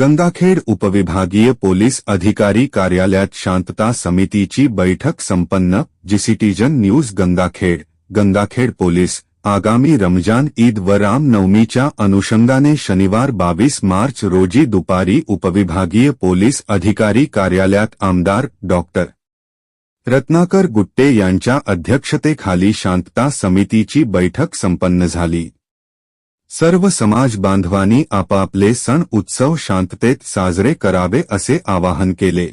गंगाखेड उपविभागीय पोलीस अधिकारी कार्यालयात शांतता समितीची बैठक संपन्न G citizen news Gangakhed. Gangakhed police, आगामी रमज़ान, ईद व रामनवमीच्या अनुषंगाने शनिवार बावीस मार्च रोजी दुपारी उपविभागीय पोलीस अधिकारी कार्यालयात आमदार डॉक्टर रत्नाकर गुट्टे यांच्या अध्यक्षतेखाली शांतता समितीची बैठक संपन्न झाली. सर्व समाज बांधवांनी आपापले सण उत्सव शांततेत साजरे करावे असे आवाहन केले.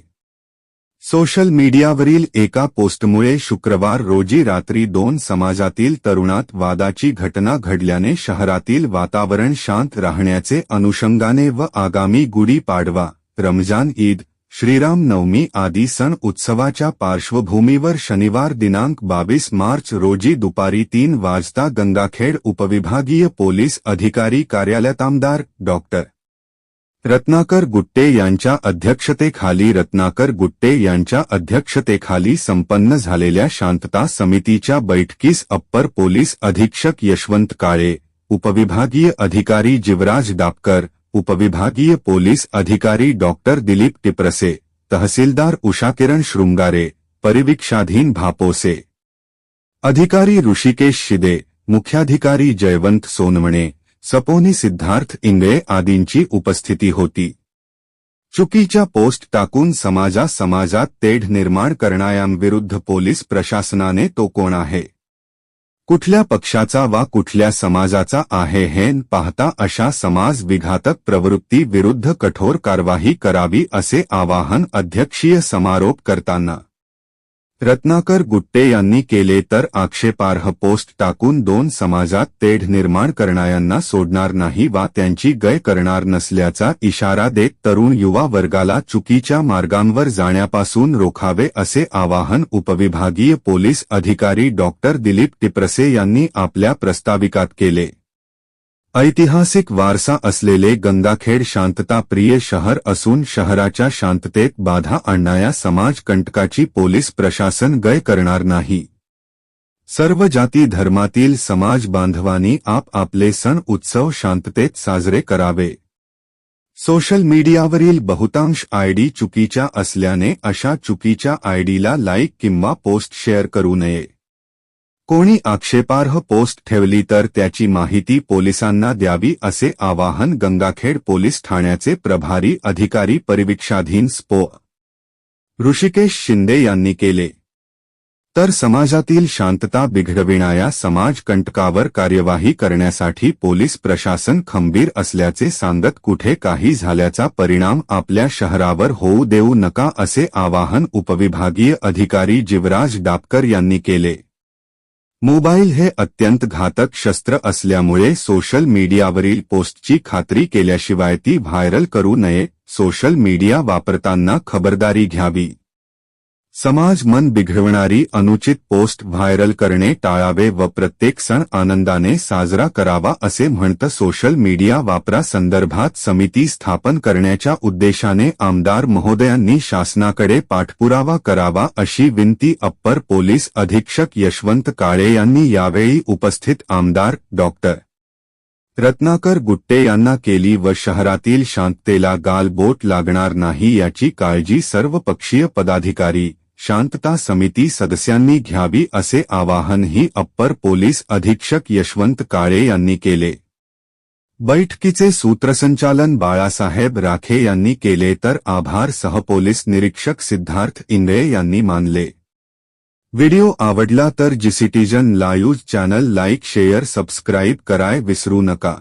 सोशल मीडियावरील एका पोस्टमुळे शुक्रवार रोजी रात्री दोन समाजातील तरुणात वादाची घटना घडल्याने शहरातील वातावरण शांत राहण्याचे अनुषंगाने व आगामी गुढी पाडवा रमजान ईद श्रीराम नवमी आदी सण उत्सवाच्या पार्श्वभूमीवर शनिवार दिनांक बावीस मार्च रोजी दुपारी तीन वाजता गंगाखेड उपविभागीय पोलीस अधिकारी कार्यालयात आमदार डॉक्टर रत्नाकर गुट्टे यांच्या अध्यक्षतेखाली रत्नाकर गुट्टे यांच्या अध्यक्षतेखाली संपन्न झालेल्या शांतता समितीच्या बैठकीस अप्पर पोलीस अधीक्षक यशवंत काळे, उपविभागीय अधिकारी जिवराज डापकर उपविभागीय पोलीस अधिकारी डॉक्टर दिलीप टिप्रसे तहसीलदार उषाकिरण शृंगारे परिवीक्षाधीन भापोसे अधिकारी ऋषिकेश शिदे मुख्याधिकारी जयवंत सोनवणे सपोनी सिद्धार्थ इंगळे आदींची उपस्थिती होती चुकीच्या पोस्ट टाकून समाजा समाजात तेढ निर्माण करणाऱ्यांविरुद्ध पोलीस प्रशासनाने तो कोण आहे कुठल्या पक्षाचा वा कुठल्या समाजाचा आहे हे पाहता अशा समाज विघातक प्रवृत्ती विरुद्ध कठोर कारवाई करावी असे आवाहन अध्यक्षीय समारोप करताना. रत्नाकर गुट्टे यांनी केले तर आक्षेपार्ह पोस्ट टाकून दोन समाजात तेढ निर्माण करणाऱ्यांना सोडणार नाही वा त्यांची गय करणार नसल्याचा इशारा देत तरुण युवा वर्गाला चुकीच्या मार्गांवर जाण्यापासून रोखावे असे आवाहन उपविभागीय पोलीस अधिकारी डॉक्टर दिलीप टिप्रसे यांनी आपल्या प्रस्ताविकात केले. ऐतिहासिक वारसा असलेले गंगाखेड शांतताप्रिय शहर असून शहराच्या शांततेत बाधा आणणाऱ्या समाजकंटकाची पोलीस प्रशासन गय करणार नाही. सर्व जाती धर्मातील समाज बांधवांनी आप आपले सण उत्सव शांततेत साजरे करावे. सोशल मीडियावरील बहुतांश आयडी चुकीच्या असल्याने अशा चुकीच्या आयडीला लाईक किंवा पोस्ट शेअर करू नये. कोणी आक्षेपार्ह पोस्ट ठेवली तर त्याची माहिती पोलिसांना द्यावी असे आवाहन गंगाखेड पोलीस ठाण्याचे प्रभारी अधिकारी परिविक्षाधीन स्पो. ऋषिकेश शिंदे यांनी केले. तर समाजातील शांतता बिघडविणाऱ्या समाजकंटकावर कार्यवाही करण्यासाठी पोलीस प्रशासन खंबीर असल्याचे सांगत कुठे काही झाल्याचा परिणाम आपल्या शहरावर होऊ देऊ नका असे आवाहन उपविभागीय अधिकारी जिवराज डापकर यांनी केले. मोबाईल हे अत्यंत घातक शस्त्र असल्यामुळे सोशल मीडियावरील पोस्टची खात्री केल्याशिवाय ती व्हायरल करू नये. सोशल मीडिया वापरताना खबरदारी घ्यावी. समाज मन बिघडवणारी अनुचित पोस्ट व्हायरल करणे टाळावे व प्रत्येक सण आनंदाने साजरा करावा असे म्हणतं सोशल मीडिया वापरा संदर्भात समिती स्थापन करण्याच्या उद्देशाने आमदार महोदयांनी शासनाकडे पाठपुरावा करावा अशी विनंती अप्पर पोलीस अधीक्षक यशवंत काळे यांनी यावेळी उपस्थित आमदार डॉक्टर रत्नाकर गुट्टे यांना केली व शहरातील शांततेला गालबोट लागणार नाही याची काळजी सर्वपक्षीय पदाधिकारी शांतता समिती सदस्यांनी घ्यावी असे आवाहनही अप्पर पोलीस अधीक्षक यशवंत काळे यांनी केले. बैठकीचे सूत्रसंचालन बाळासाहेब राखे यांनी केले तर आभार सहपोलीस निरीक्षक सिद्धार्थ इंगळे यांनी मानले. व्हिडिओ आवडला तर G citizen live channel like share subscribe कराय विसरू नका.